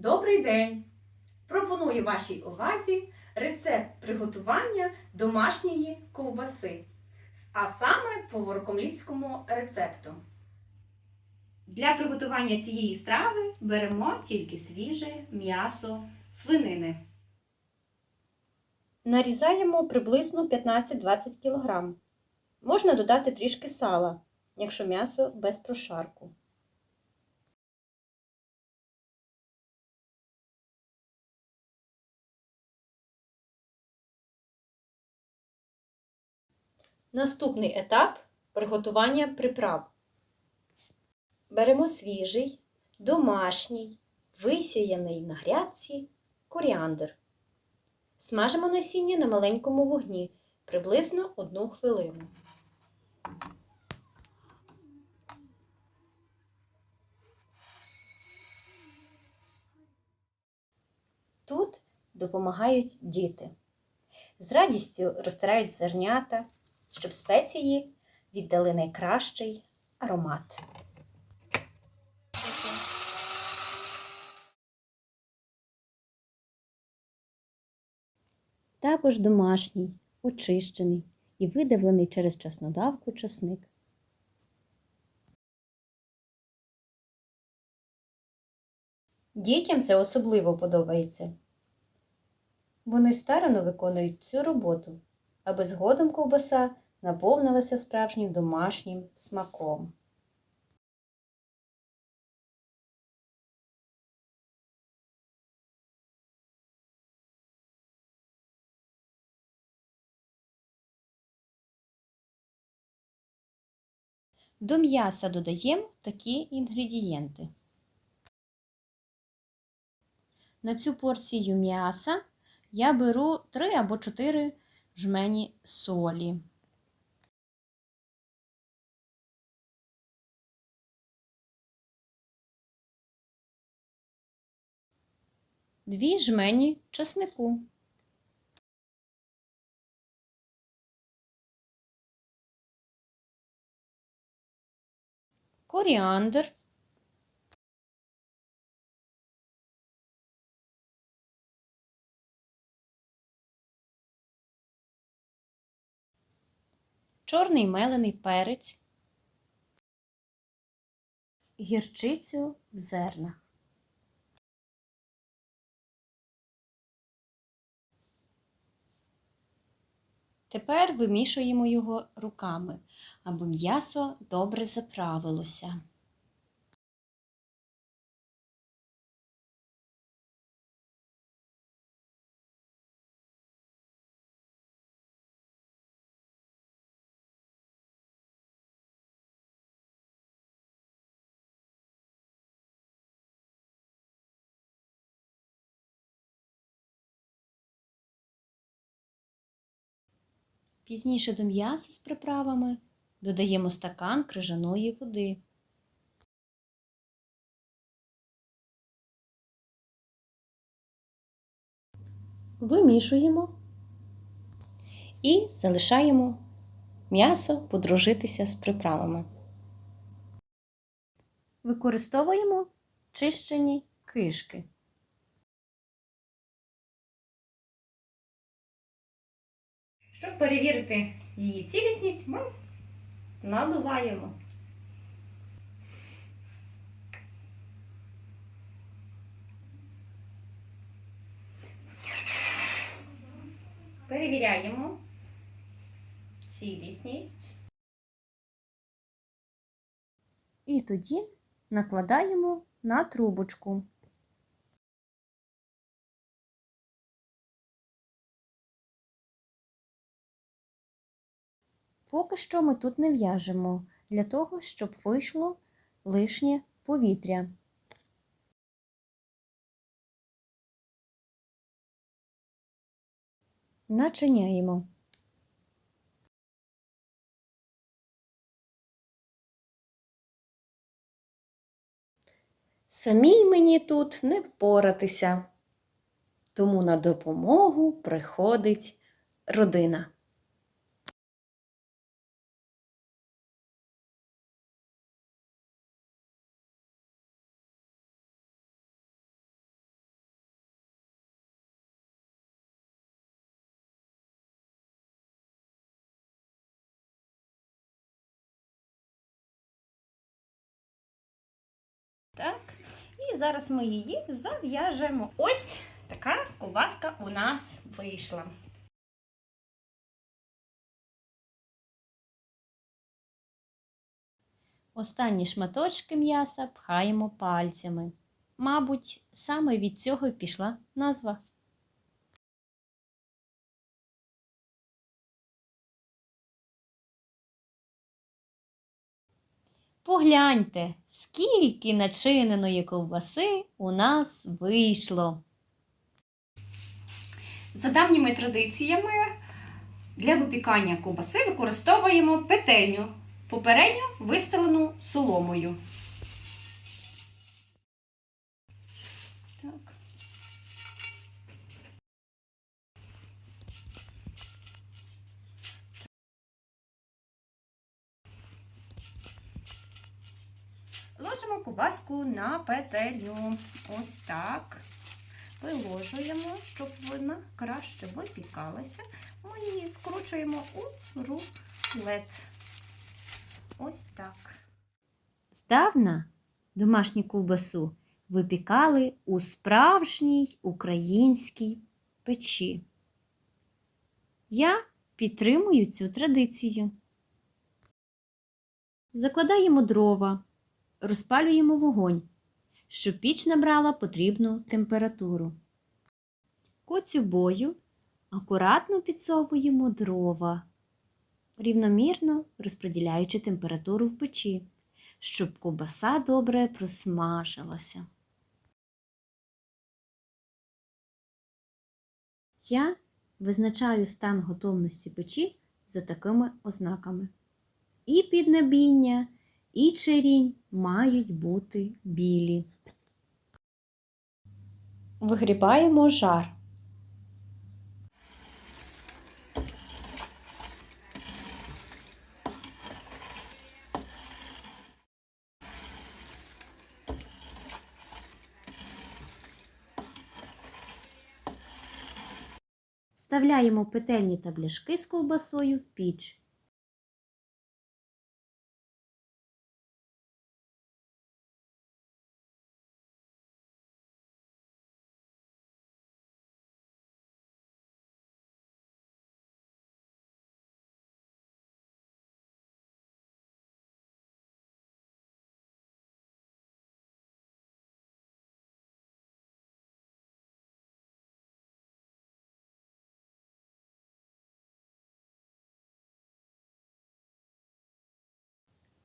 Добрий день! Пропоную вашій увазі рецепт приготування домашньої ковбаси, а саме по воркомлівському рецепту. Для приготування цієї страви беремо тільки свіже м'ясо свинини. Нарізаємо приблизно 15-20 кг. Можна додати трішки сала, якщо м'ясо без прошарку. Наступний етап приготування приправ. Беремо свіжий, домашній, висіяний на грядці коріандр. Смажимо насіння на маленькому вогні приблизно 1 хвилину. Тут допомагають діти. З радістю розтирають зернята, щоб спеції віддали найкращий аромат. Також домашній, очищений і видавлений через чеснодавку часник. Дітям це особливо подобається. Вони старано виконують цю роботу, аби згодом ковбаса наповнилася справжнім домашнім смаком. До м'яса додаємо такі інгредієнти. На цю порцію м'яса я беру 3 або 4 жмені солі. Дві жмені часнику. Коріандр. Чорний мелений перець, гірчицю в зернах. Тепер вимішуємо його руками, аби м'ясо добре заправилося. Пізніше до м'яса з приправами додаємо стакан крижаної води. Вимішуємо і залишаємо м'ясо подружитися з приправами. Використовуємо чищені кишки. Щоб перевірити її цілісність, ми надуваємо. Перевіряємо цілісність. І тоді накладаємо на трубочку. Поки що ми тут не в'яжемо, для того, щоб вийшло лишнє повітря. Начиняємо. Самій мені тут не впоратися, тому на допомогу приходить родина. Так. І зараз ми її зав'яжемо. Ось така ковбаска у нас вийшла. Останні шматочки м'яса пхаємо пальцями. Мабуть, саме від цього пішла назва. Погляньте, скільки начиненої ковбаси у нас вийшло. За давніми традиціями для випікання ковбаси використовуємо петельню, попередньо вистелену соломою. Ложимо ковбаску на петельню. Ось так. Виложуємо, щоб вона краще випікалася. Ми її скручуємо у рулет. Ось так. Здавна домашню ковбасу випікали у справжній українській печі. Я підтримую цю традицію. Закладаємо дрова, розпалюємо вогонь, щоб піч набрала потрібну температуру. Коцюбою акуратно підсовуємо дрова, рівномірно розподіляючи температуру в печі, щоб ковбаса добре просмажилася. Я визначаю стан готовності печі за такими ознаками. І піднебіння, і черінь мають бути білі. Вигрібаємо жар. Вставляємо петельні та бляшки з ковбасою в піч.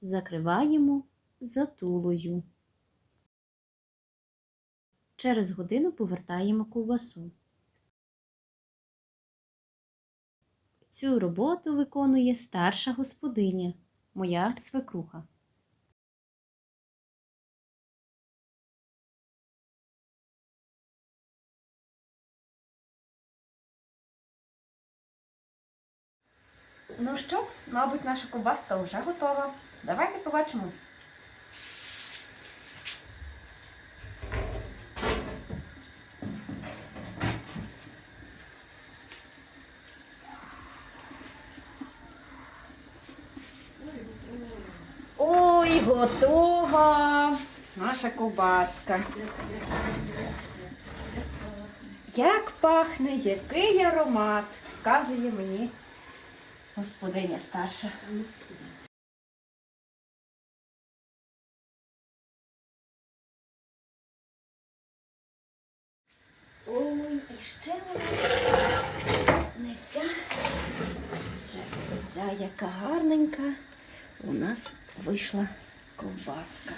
Закриваємо затулою. Через годину повертаємо ковбасу. Цю роботу виконує старша господиня, моя свекруха. Ну що, мабуть, наша ковбаска вже готова. Давайте побачимо. Ой, готова наша ковбаска. Як пахне, який аромат, вказує мені господиня старша. Ой, і ще вона не вся. Ще ось ця яка гарненька. У нас вийшла ковбаска.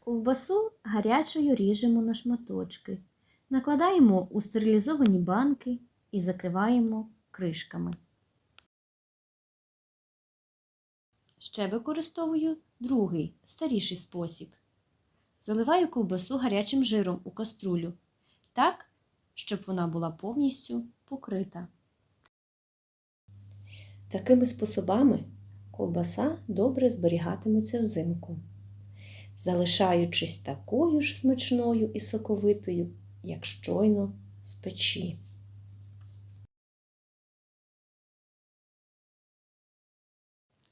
Ковбасу гарячою ріжемо на шматочки, накладаємо у стерилізовані банки і закриваємо кришками. Ще використовую другий, старіший спосіб. Заливаю ковбасу гарячим жиром у каструлю, так, щоб вона була повністю покрита. Такими способами ковбаса добре зберігатиметься взимку, залишаючись такою ж смачною і соковитою, як щойно з печі.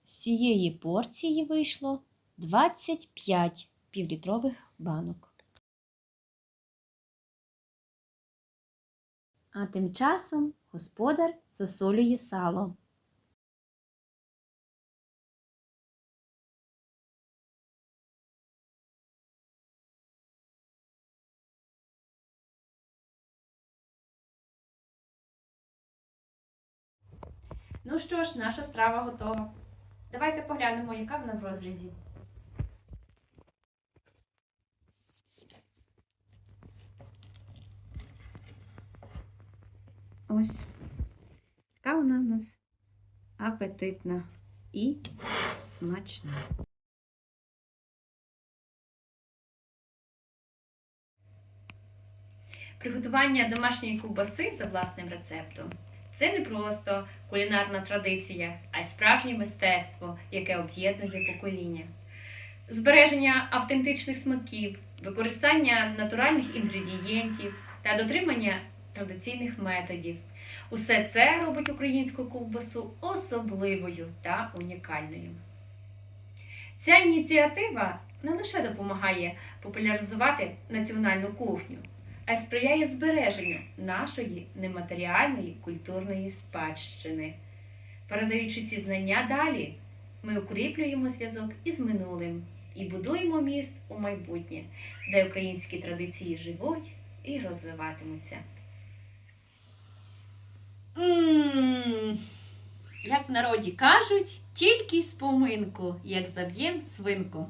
З цієї порції вийшло 25 півлітрових банок. А тим часом господар засолює сало. Ну що ж, наша страва готова. Давайте поглянемо, яка вона в розрізі. Ось. Така вона у нас апетитна і смачна. Приготування домашньої ковбаси за власним рецептом це не просто кулінарна традиція, а й справжнє мистецтво, яке об'єднує покоління. Збереження автентичних смаків, використання натуральних інгредієнтів та дотримання традиційних методів. Усе це робить українську ковбасу особливою та унікальною. Ця ініціатива не лише допомагає популяризувати національну кухню, а й сприяє збереженню нашої нематеріальної культурної спадщини. Передаючи ці знання далі, ми укріплюємо зв'язок із минулим і будуємо міст у майбутнє, де українські традиції живуть і розвиватимуться. Як в народі кажуть, тільки з поминку, як заб'єм свинку.